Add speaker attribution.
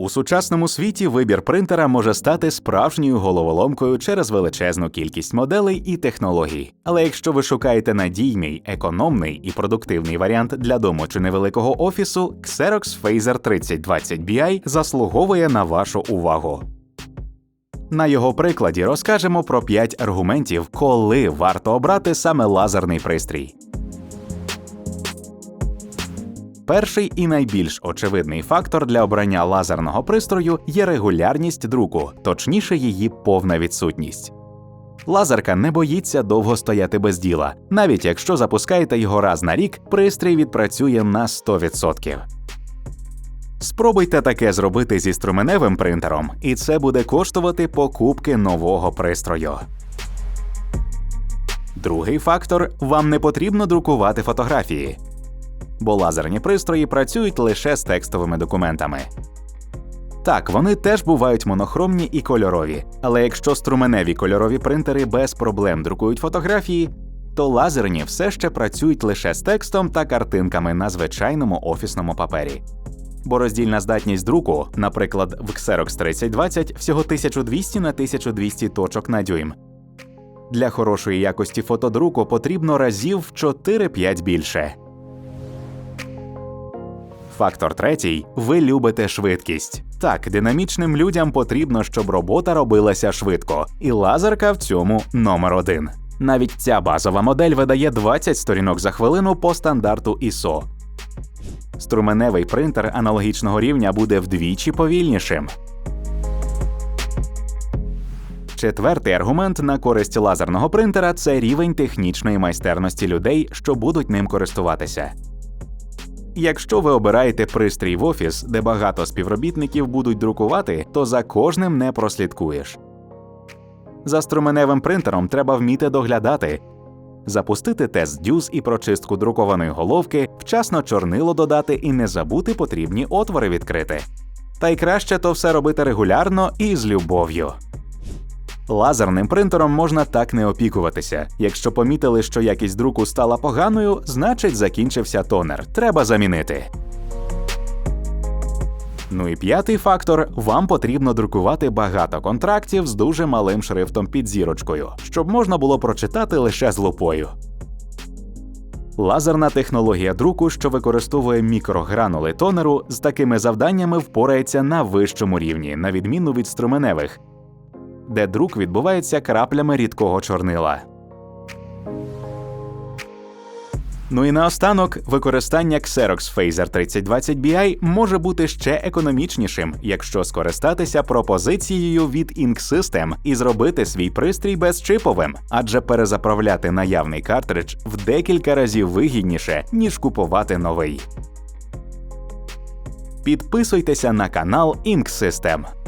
Speaker 1: У сучасному світі вибір принтера може стати справжньою головоломкою через величезну кількість моделей і технологій. Але якщо ви шукаєте надійний, економний і продуктивний варіант для дому чи невеликого офісу, Xerox Phaser 3020 BI заслуговує на вашу увагу. На його прикладі розкажемо про 5 аргументів, коли варто обрати саме лазерний пристрій. Перший і найбільш очевидний фактор для обрання лазерного пристрою є регулярність друку, точніше, її повна відсутність. Лазерка не боїться довго стояти без діла. Навіть якщо запускаєте його раз на рік, пристрій відпрацює на 100%. Спробуйте таке зробити зі струменевим принтером, і це буде коштувати покупки нового пристрою. Другий фактор вам не потрібно друкувати фотографії, бо лазерні пристрої працюють лише з текстовими документами. Так, вони теж бувають монохромні і кольорові, але якщо струменеві кольорові принтери без проблем друкують фотографії, то лазерні все ще працюють лише з текстом та картинками на звичайному офісному папері. Бо роздільна здатність друку, наприклад, в Xerox 3020 всього 1200 на 1200 точок на дюйм. Для хорошої якості фотодруку потрібно разів в 4-5 більше. Фактор третій ви любите швидкість. Так, динамічним людям потрібно, щоб робота робилася швидко, і лазерка в цьому номер один. Навіть ця базова модель видає 20 сторінок за хвилину по стандарту ISO. Струменевий принтер аналогічного рівня буде вдвічі повільнішим. Четвертий аргумент на користь лазерного принтера це рівень технічної майстерності людей, що будуть ним користуватися. Якщо ви обираєте пристрій в офіс, де багато співробітників будуть друкувати, то за кожним не прослідкуєш. За струменевим принтером треба вміти доглядати, запустити тест дюз і прочистку друкованої головки, вчасно чорнило додати і не забути потрібні отвори відкрити. Та й краще то все робити регулярно і з любов'ю. Лазерним принтером можна так не опікуватися. Якщо помітили, що якість друку стала поганою, значить закінчився тонер. Треба замінити. Ну і п'ятий фактор: вам потрібно друкувати багато контрактів з дуже малим шрифтом під зірочкою, щоб можна було прочитати лише з лупою. Лазерна технологія друку, що використовує мікрогранули тонеру, з такими завданнями впорається на вищому рівні, на відміну від струменевих, де друк відбувається краплями рідкого чорнила. Ну і наостанок, використання Xerox Phaser 3020 BI може бути ще економічнішим, якщо скористатися пропозицією від Ink System і зробити свій пристрій безчиповим, адже перезаправляти наявний картридж в декілька разів вигідніше, ніж купувати новий. Підписуйтеся на канал Ink System.